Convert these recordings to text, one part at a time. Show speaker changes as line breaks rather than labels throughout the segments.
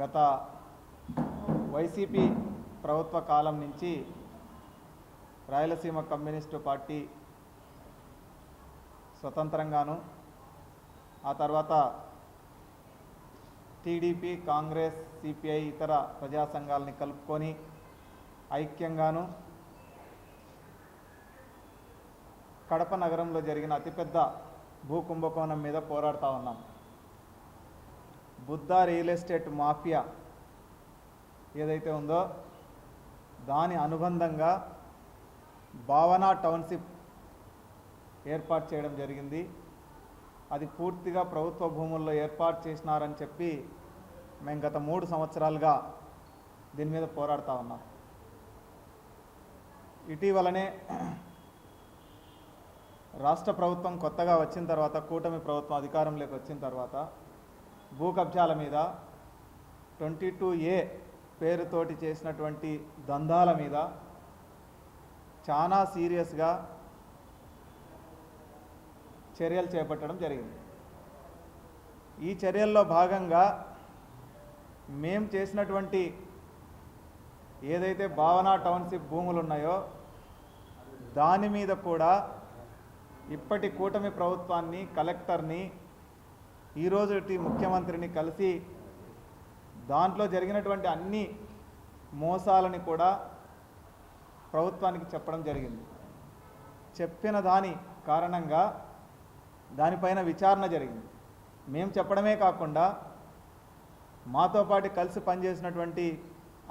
గత వైసీపీ ప్రభుత్వ కాలం నుంచి రాయలసీమ కమ్యూనిస్టు పార్టీ స్వతంత్రంగాను ఆ తర్వాత టీడీపీ కాంగ్రెస్ సిపిఐ ఇతర ప్రజా సంఘాలని కలుపుకొని ఐక్యంగాను కడప నగరంలో జరిగిన అతిపెద్ద భూ కుంభకోణం మీద పోరాడుతూ ఉన్నాం. బుద్ధ రియల్ ఎస్టేట్ మాఫియా ఏదైతే ఉందో దాని అనుబంధంగా భావన టౌన్షిప్ ఏర్పాటు చేయడం జరిగింది. అది పూర్తిగా ప్రభుత్వ భూముల్లో ఏర్పాటు చేసినారని చెప్పి మేము గత మూడు సంవత్సరాలుగా దీని మీద పోరాడుతూ ఉన్నాం. ఇటీవలనే రాష్ట్ర ప్రభుత్వం కొత్తగా వచ్చిన తర్వాత కూటమి ప్రభుత్వం అధికారంలోకి వచ్చిన తర్వాత భూ కబ్జాల మీద ట్వంటీ టూ ఏ పేరుతోటి చేసినటువంటి దందాల మీద చాలా సీరియస్గా చర్యలు చేపట్టడం జరిగింది. ఈ చర్యల్లో భాగంగా మేం చేసినటువంటి ఏదైతే భావన టౌన్షిప్ భూములు ఉన్నాయో దాని మీద కూడా ఇప్పటి కూటమి ప్రభుత్వాన్ని కలెక్టర్ని ఈరోజు ముఖ్యమంత్రిని కలిసి దాంట్లో జరిగినటువంటి అన్ని మోసాలని కూడా ప్రభుత్వానికి చెప్పడం జరిగింది. చెప్పిన దాని కారణంగా దానిపైన విచారణ జరిగింది. మేము చెప్పడమే కాకుండా మాతో పాటు కలిసి పనిచేసినటువంటి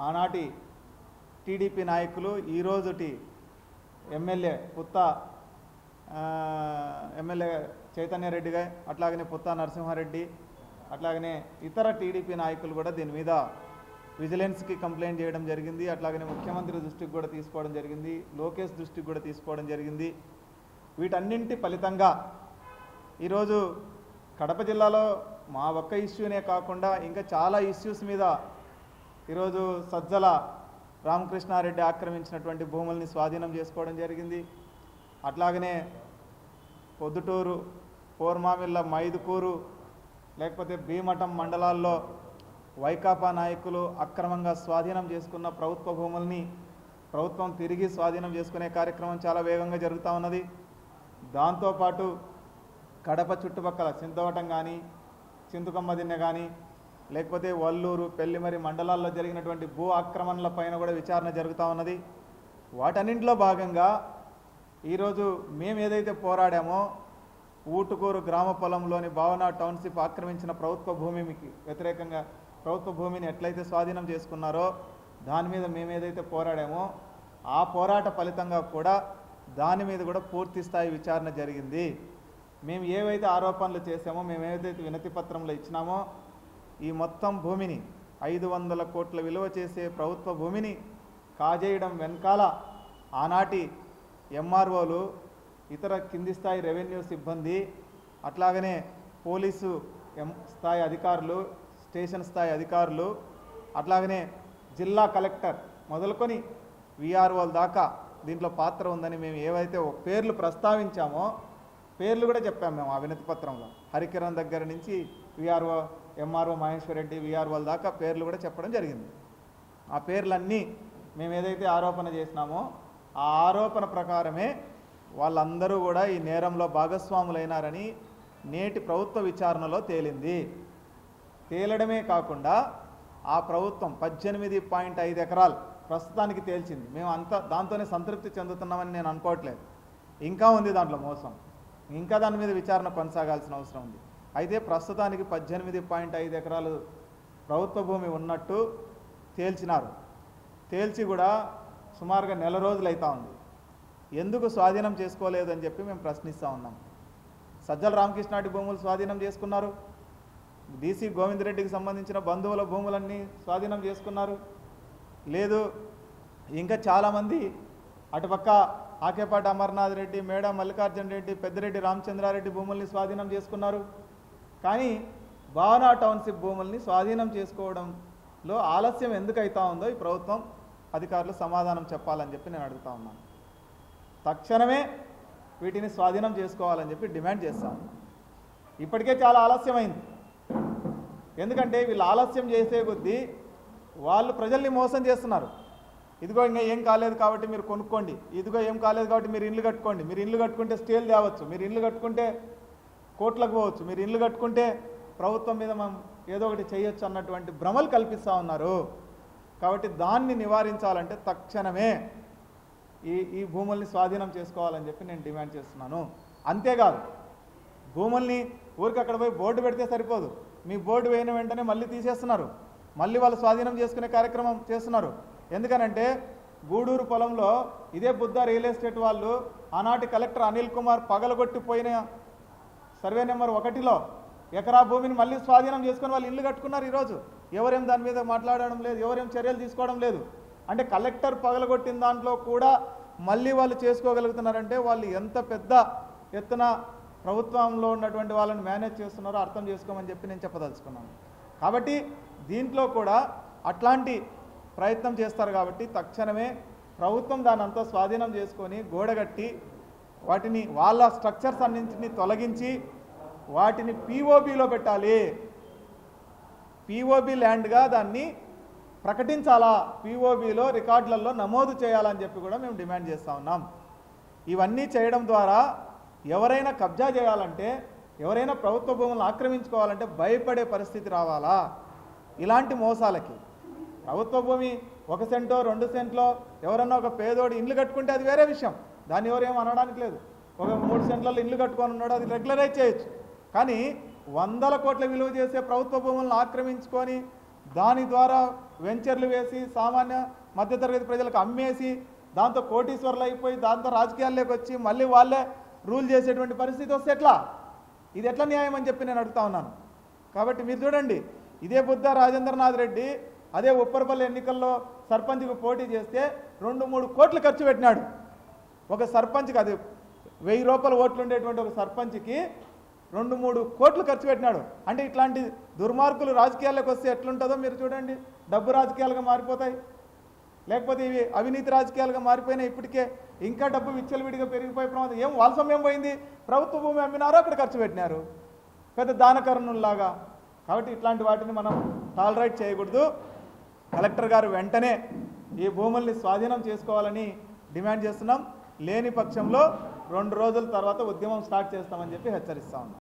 ఆనాటి టీడీపీ నాయకులు ఈరోజుటి ఎమ్మెల్యే పుత్త ఎమ్మెల్యే చైతన్య రెడ్డి గారు అట్లాగనే పుత్తా నరసింహారెడ్డి అట్లాగనే ఇతర టీడీపీ నాయకులు కూడా దీని మీద విజిలెన్స్కి కంప్లైంట్ చేయడం జరిగింది. అట్లాగనే ముఖ్యమంత్రి దృష్టికి కూడా తీసుకోవడం జరిగింది. లోకేష్ దృష్టికి కూడా తీసుకోవడం జరిగింది. వీటన్నింటి ఫలితంగా ఈరోజు కడప జిల్లాలో మా ఒక్క ఇష్యూనే కాకుండా ఇంకా చాలా ఇష్యూస్ మీద ఈరోజు సజ్జల రామకృష్ణారెడ్డి ఆక్రమించినటువంటి భూముల్ని స్వాధీనం చేసుకోవడం జరిగింది. అట్లాగనే పొద్దుటూరు పోర్మామిల్ల మైదుకూరు లేకపోతే భీమఠం మండలాల్లో వైకాపా నాయకులు అక్రమంగా స్వాధీనం చేసుకున్న ప్రభుత్వ భూముల్ని ప్రభుత్వం తిరిగి స్వాధీనం చేసుకునే కార్యక్రమం చాలా వేగంగా జరుగుతూ ఉన్నది. దాంతోపాటు కడప చుట్టుపక్కల చింతవటం కానీ చింతకొమ్మ దిన్నె కానీ లేకపోతే వల్లూరు పెళ్ళిమరి మండలాల్లో జరిగినటువంటి భూ ఆక్రమణల పైన కూడా విచారణ జరుగుతూ ఉన్నది. వాటన్నింటిలో భాగంగా ఈరోజు మేము ఏదైతే పోరాడామో ఊటుకూరు గ్రామ పొలంలోని భావన టౌన్షిప్ ఆక్రమించిన ప్రభుత్వ భూమికి వ్యతిరేకంగా ప్రభుత్వ భూమిని ఎట్లయితే స్వాధీనం చేసుకున్నారో దాని మీద మేము ఏదైతే పోరాడామో ఆ పోరాట ఫలితంగా కూడా దాని మీద కూడా పూర్తి స్థాయి విచారణ జరిగింది. మేము ఏవైతే ఆరోపణలు చేసామో మేము ఏదైతే వినతి పత్రంలో ఇచ్చినామో ఈ మొత్తం భూమిని ఐదు వందల కోట్ల విలువ చేసే ప్రభుత్వ భూమిని కాజేయడం వెనకాల ఆనాటి ఎంఆర్ఓలు ఇతర కింది స్థాయి రెవెన్యూ సిబ్బంది అట్లాగనే పోలీసు ఎం స్థాయి అధికారులు స్టేషన్ స్థాయి అధికారులు అట్లాగనే జిల్లా కలెక్టర్ మొదలుకొని విఆర్ఓల దాకా దీంట్లో పాత్ర ఉందని మేము ఏవైతే పేర్లు ప్రస్తావించామో పేర్లు కూడా చెప్పాము మేము ఆ వినతి పత్రంలో. హరికిరణ్ దగ్గర నుంచి విఆర్ఓ ఎంఆర్ఓ మహేశ్వర్ రెడ్డి విఆర్ఓల దాకా పేర్లు కూడా చెప్పడం జరిగింది. ఆ పేర్లన్నీ మేము ఏదైతే ఆరోపణ చేసినామో ఆ ఆరోపణ ప్రకారమే వాళ్ళందరూ కూడా ఈ నేరంలో భాగస్వాములైనారని నేటి ప్రభుత్వ విచారణలో తేలింది. తేలడమే కాకుండా ఆ ప్రభుత్వం పద్దెనిమిది పాయింట్ ఐదు ఎకరాలు ప్రస్తుతానికి తేల్చింది. మేము అంత దాంతోనే సంతృప్తి చెందుతున్నామని నేను అనుకోవట్లేదు. ఇంకా ఉంది దాంట్లో మోసం. ఇంకా దాని మీద విచారణ కొనసాగాల్సిన అవసరం ఉంది. అయితే ప్రస్తుతానికి పద్దెనిమిది పాయింట్ ఐదు ఎకరాలు ప్రభుత్వ భూమి ఉన్నట్టు తేల్చినారు. తేల్చి కూడా సుమారుగా నెల రోజులు అవుతా ఉంది. ఎందుకు స్వాధీనం చేసుకోలేదని చెప్పి మేము ప్రశ్నిస్తూ ఉన్నాం. సజ్జల రామకృష్ణాటి భూములు స్వాధీనం చేసుకున్నారు. డీసీ గోవిందరెడ్డికి సంబంధించిన బంధువుల భూములన్నీ స్వాధీనం చేసుకున్నారు. లేదు ఇంకా చాలామంది అటుపక్క ఆకేపాటి అమర్నాథ్ రెడ్డి మేడ మల్లికార్జున రెడ్డి పెద్దిరెడ్డి రామచంద్రారెడ్డి భూముల్ని స్వాధీనం చేసుకున్నారు. కానీ భావనా టౌన్షిప్ భూముల్ని స్వాధీనం చేసుకోవడంలో ఆలస్యం ఎందుకు అవుతా ఉందో ఈ ప్రభుత్వం అధికారులు సమాధానం చెప్పాలని చెప్పి నేను అడుగుతా ఉన్నాను. తక్షణమే వీటిని స్వాధీనం చేసుకోవాలని చెప్పి డిమాండ్ చేస్తాం ఇప్పటికే చాలా ఆలస్యమైంది. ఎందుకంటే వీళ్ళు ఆలస్యం చేసే కొద్దీ వాళ్ళు ప్రజల్ని మోసం చేస్తున్నారు. ఇదిగో ఇంకా ఏం కాలేదు కాబట్టి మీరు కొనుక్కోండి. ఇదిగో ఏం కాలేదు కాబట్టి మీరు ఇల్లు కట్టుకోండి. మీరు ఇల్లు కట్టుకుంటే స్టేల్ తేవచ్చు. మీరు ఇల్లు కట్టుకుంటే కోట్లకు పోవచ్చు. మీరు ఇల్లు కట్టుకుంటే ప్రభుత్వం మీద మనం ఏదో ఒకటి చేయొచ్చు అన్నటువంటి భ్రమలు కల్పిస్తూ ఉన్నారు. కాబట్టి దాన్ని నివారించాలంటే తక్షణమే ఈ ఈ భూముల్ని స్వాధీనం చేసుకోవాలని చెప్పి నేను డిమాండ్ చేస్తున్నాను. అంతేకాదు భూముల్ని ఊరికి అక్కడ పోయి బోర్డు పెడితే సరిపోదు. మీ బోర్డు వేయిన వెంటనే మళ్ళీ తీసేస్తున్నారు. మళ్ళీ వాళ్ళు స్వాధీనం చేసుకునే కార్యక్రమం చేస్తున్నారు. ఎందుకనంటే గూడూరు పొలంలో ఇదే బుద్ధ రియల్ ఎస్టేట్ వాళ్ళు ఆనాటి కలెక్టర్ అనిల్ కుమార్ పగలగొట్టిపోయిన సర్వే నెంబర్ ఒకటిలో ఎకరా భూమిని మళ్ళీ స్వాధీనం చేసుకొని వాళ్ళు ఇల్లు కట్టుకున్నారు ఈరోజు. ఎవరేం దాని మీద మాట్లాడడం లేదు ఎవరేం చర్యలు తీసుకోవడం లేదు. అంటే కలెక్టర్ పగలగొట్టిన దాంట్లో కూడా మళ్ళీ వాళ్ళు చేసుకోగలుగుతున్నారంటే వాళ్ళు ఎంత పెద్ద ఎత్తున ప్రభుత్వంలో ఉన్నటువంటి వాళ్ళని మేనేజ్ చేస్తున్నారో అర్థం చేసుకోమని చెప్పి నేను చెప్పదలుచుకున్నాను. కాబట్టి దీంట్లో కూడా అట్లాంటి ప్రయత్నం చేస్తారు కాబట్టి తక్షణమే ప్రభుత్వం దాని అంతా స్వాధీనం చేసుకొని గోడగట్టి వాటిని వాళ్ళ స్ట్రక్చర్స్ అన్నింటిని తొలగించి వాటిని పిఓబిలో పెట్టాలి. పిఓబి ల్యాండ్గా దాన్ని ప్రకటించాలా? పిఓబిలో రికార్డులలో నమోదు చేయాలని చెప్పి కూడా మేము డిమాండ్ చేస్తూ ఉన్నాం. ఇవన్నీ చేయడం ద్వారా ఎవరైనా కబ్జా చేయాలంటే ఎవరైనా ప్రభుత్వ భూములను ఆక్రమించుకోవాలంటే భయపడే పరిస్థితి రావాలా? ఇలాంటి మోసాలకి. ప్రభుత్వ భూమి ఒక సెంటో రెండు సెంట్లో ఎవరన్నా ఒక పేదోడు ఇల్లు కట్టుకుంటే అది వేరే విషయం. దాన్ని ఎవరేం అనడానికి లేదు. ఒక మూడు సెంట్లలో ఇల్లు కట్టుకొని ఉన్నాడు అది రెగ్యులరైజ్ చేయొచ్చు. కానీ వందల కోట్ల విలువ చేసే ప్రభుత్వ భూములను ఆక్రమించుకొని దాని ద్వారా వెంచర్లు వేసి సామాన్య మధ్యతరగతి ప్రజలకు అమ్మేసి దాంతో కోటీశ్వర్లు అయిపోయి దాంతో రాజకీయాల్లోకి వచ్చి మళ్ళీ వాళ్ళే రూల్ చేసేటువంటి పరిస్థితి వస్తే ఎట్లా? ఇది ఎట్లా న్యాయం అని చెప్పి నేను అడుగుతా ఉన్నాను. కాబట్టి మీరు చూడండి ఇదే బుద్ధ రాజేంద్రనాథ్ రెడ్డి అదే ఉప్పరపల్లి ఎన్నికల్లో సర్పంచ్కి పోటీ చేస్తే రెండు మూడు కోట్లు ఖర్చు పెట్టినాడు. ఒక సర్పంచ్కి అది వెయ్యి రూపాయల ఓట్లు ఉండేటువంటి ఒక సర్పంచ్కి రెండు మూడు కోట్లు ఖర్చు పెట్టినాడు. అంటే ఇట్లాంటి దుర్మార్గులు రాజకీయాల్లోకి వస్తే ఎట్లుంటుందో మీరు చూడండి. డబ్బు రాజకీయాలుగా మారిపోతాయి. లేకపోతే ఇవి అవినీతి రాజకీయాలుగా మారిపోయినాయి ఇప్పటికే ఇంకా డబ్బు విచ్చలవిడిగా పెరిగిపోయే ప్రమాదం. ఏం వాళ్ళ సమయం పోయింది? ప్రభుత్వ భూమి అమ్మినారో అక్కడ ఖర్చు పెట్టినారు. పెద్ద దానకరణుల్లాగా. కాబట్టి ఇట్లాంటి వాటిని మనం టాలరేట్ చేయకూడదు. కలెక్టర్ గారు వెంటనే ఈ భూముల్ని స్వాధీనం చేసుకోవాలని డిమాండ్ చేస్తున్నాం. లేని పక్షంలో రెండు రోజుల తర్వాత ఉద్యమం స్టార్ట్ చేస్తామని చెప్పి హెచ్చరిస్తా ఉన్నాం.